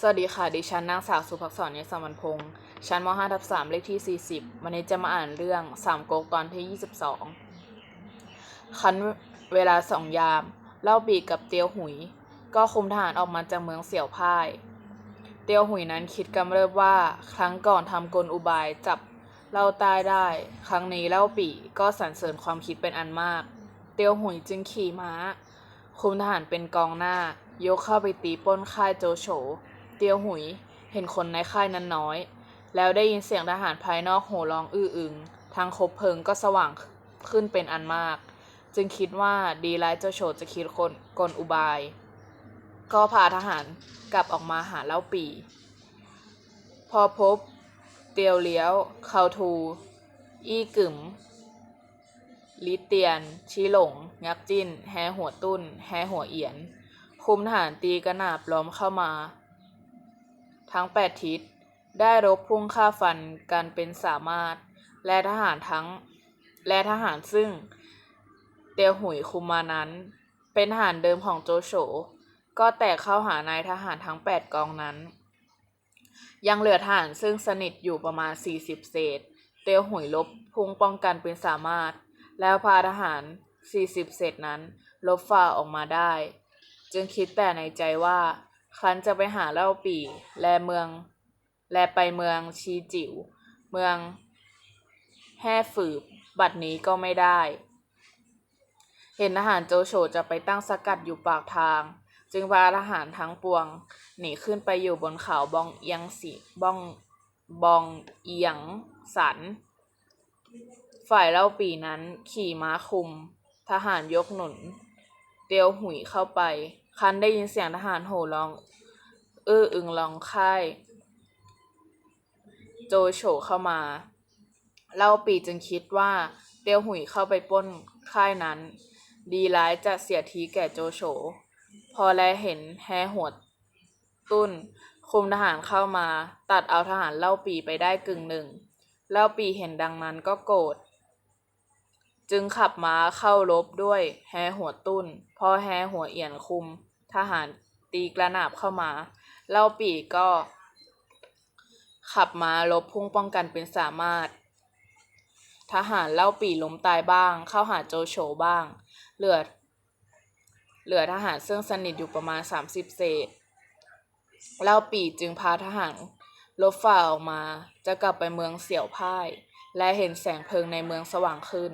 สวัสดีค่ะ ดิฉันนางสาวสุภักษรเนยสมันพงษ์ชั้นม 5 ทับ3เลขที่ 40 วันนี้จะมาอ่านเรื่องสามก๊กตอนที่ 22 คันเวลาสองยาม เล่าปีกับเตียวหุย ก็คุมทหารออกมาจากเมืองเสี่ยวพ่าย เตียวหุยนั้นคิดกำเริบว่าครั้งก่อนทำกลอุบายจับเล่าใต้ได้ ครั้งนี้เล่าปีก็สรรเสริญความคิดเป็นอันมาก เตียวหุยจึงขี่ม้า คุมทหารเป็นกองหน้า ยกเข้าไปตีป้นค่ายโจโฉ เตียวหุย เห็นคนในค่ายนั้นน้อย แล้วได้ยินเสียงทหารภายนอกโห่ร้องอื้ออึง ทางคบเพลิงก็สว่างขึ้นเป็นอันมาก จึงคิดว่าดีร้ายเจ้าโฉดจะคิดคนกลอุบาย ก็พาทหารกลับออกมาหาเล่าปี พอพบ เตียวเลี้ยวเขาทู อี้กึ๋มลิเตียน ชีหลงยักษ์จิ้นแฮหัวตุ้น แฮหัวเอียน คุมทหารตีกระหนาบล้อมเข้ามา ทั้งแปดทิศ ได้รบพุ่งฆ่าฟันกันเป็นสามารถ และทหารทั้ง และทหารซึ่ง เตียวหุยคุมมานั้น เป็นทหารเดิมของโจโฉก็แตกเข้าหานายทหารทั้งแปดกองนั้น ยังเหลือทหารซึ่งสนิทอยู่ประมาณ 40 เศษ เตียวหุยลบพุ่งป้องกันเป็นสามารถ แล้วพาทหาร 40 เศษนั้น ลบฝ่าออกมาได้ จึงคิดแต่ในใจว่า ครั้นจะไปหาเล่าปี่ แลเมือง แลไปเมืองชีจิ๋ว เมืองแห่ฝืบ บัดนี้ก็ไม่ได้ เห็นทหารโจโฉจะไปตั้งสกัดอยู่ปากทาง จึงพาทหารทั้งปวง หนีขึ้นไปอยู่บนเขาบองเอียงสีบองบองเอียงสัน ฝ่ายเล่าปีนั้นขี่ม้าคุม ทหารยกหนุน เตียวหุยเข้าไป คันได้ยินเสียงทหารโห่ร้อง เอื้ออึงร้องไห้โจโฉเข้ามาเล่าปีจึงคิดว่าเตียวหุยเข้าไปป้นค่ายนั้น ดีร้ายจะเสียทีแก่โจโฉพอแลเห็นแฮหัวตุ้น คุมทหารเข้ามา ตัดเอาทหารเล่าปีไปได้กึ่งหนึ่ง เล่าปีเห็นดังนั้นก็โกรธจึงขับม้าเข้ารบด้วยแฮหัวตุ้น พอแฮหัวเอียนคุม ทหารตีกระหนาบเข้ามาเล่าปีก็ ขับมารบพุ่งป้องกันเป็นสามารถ ทหารเล่าปีล้มตายบ้าง เข้าหาโจโฉบ้าง เหลือ เหลือทหารซึ่งสนิทอยู่ประมาณ30เศษเล่าปีจึงพาทหารลบฝ่าออกมา จะกลับไปเมืองเสี่ยวพ่าย และเห็นแสงเพลิงในเมืองสว่างขึ้น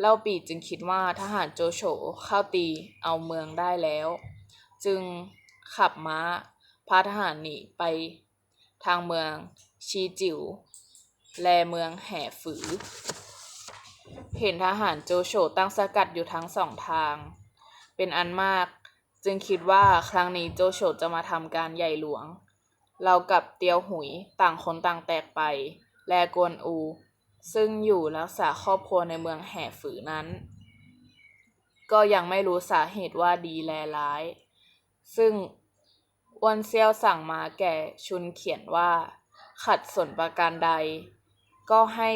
เล่าปีจึงคิดว่าทหารโจโฉเข้าตีเอาเมืองได้แล้ว จึงขับม้าพาทหารหนีไปทางเมืองชีจิ๋วแลเมืองแห่ฝือ เห็นทหารโจโฉตั้งสกัดอยู่ทั้งสองทาง เป็นอันมากจึงคิดว่าครั้งนี้โจโฉจะมาทำการใหญ่หลวง เรากับเตียวหุยต่างคนต่างแตกไป แลกวนอู ซึ่งอยู่รักษาครอบครัวในเมืองแห่ฝือนั้น ก็ยังไม่รู้สาเหตุว่าดีแลร้าย ซึ่งอ้วนเซี่ยวสั่งมาแก่ชุนเขียนว่า ขัดสนประการใด ก็ให้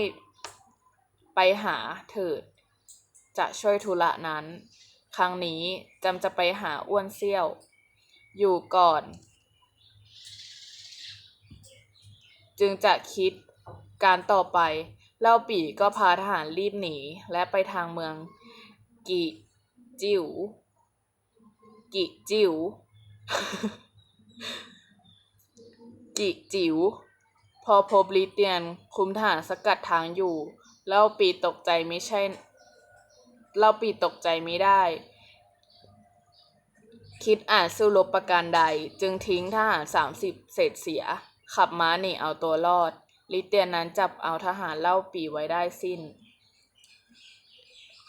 ไปหาเถิด จะช่วยธุระนั้น ครั้งนี้จำจะไปหาอ้วนเซี่ยว อยู่ก่อน จึงจะคิดการต่อไปเล่าปี่ก็พาทหารรีบหนี และไปทางเมือง กิจิ๋วกิจิ๋ว กิจิ๋ว พอพบลิเตียน คุมทหารสกัดทางอยู่ เล่าปีตกใจไม่ใช่ เล่าปีตกใจไม่ได้ คิดอาจสู้รบประการใด จึงทิ้งทหารสามสิบเศษเสีย ขับม้าหนีเอาตัวรอด ลิเตียนนั้นจับเอาทหารเล่าปีไว้ได้สิ้น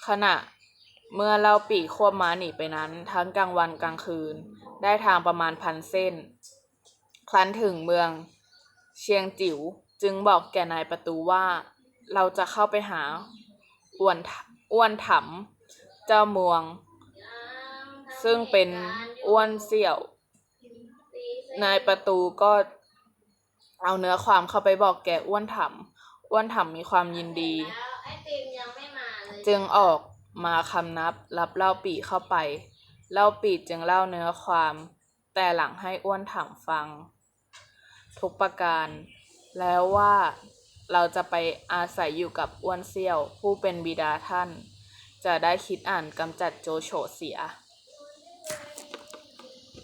ขณะ เมื่อเล่าปีควบม้าหนีไปนั้น ทั้งกลางวันกลางคืน ได้ทางประมาณพันเส้น ครั้นถึงเมือง เชียงจิ๋วจึงบอกแก่นายประตูว่า เราจะเข้าไปหาอ้วนอ้วนถำเจ้าเมือง ซึ่งเป็นอ้วนเสี่ยว นายประตูก็เอาเนื้อความเข้าไปบอกแก่อ้วนถำอ้วนถำมีความยินดี จึงออก มาคำนับรับเล่าปีเข้าไป เล่าปีจึงเล่าเนื้อความ แต่หลังให้อ้วนถามฟัง ทุกประการ แล้วว่าเราจะไปอาศัยอยู่กับอ้วนเซี่ยว ผู้เป็นบิดาท่าน จะได้คิดอ่านกำจัดโจโฉเสีย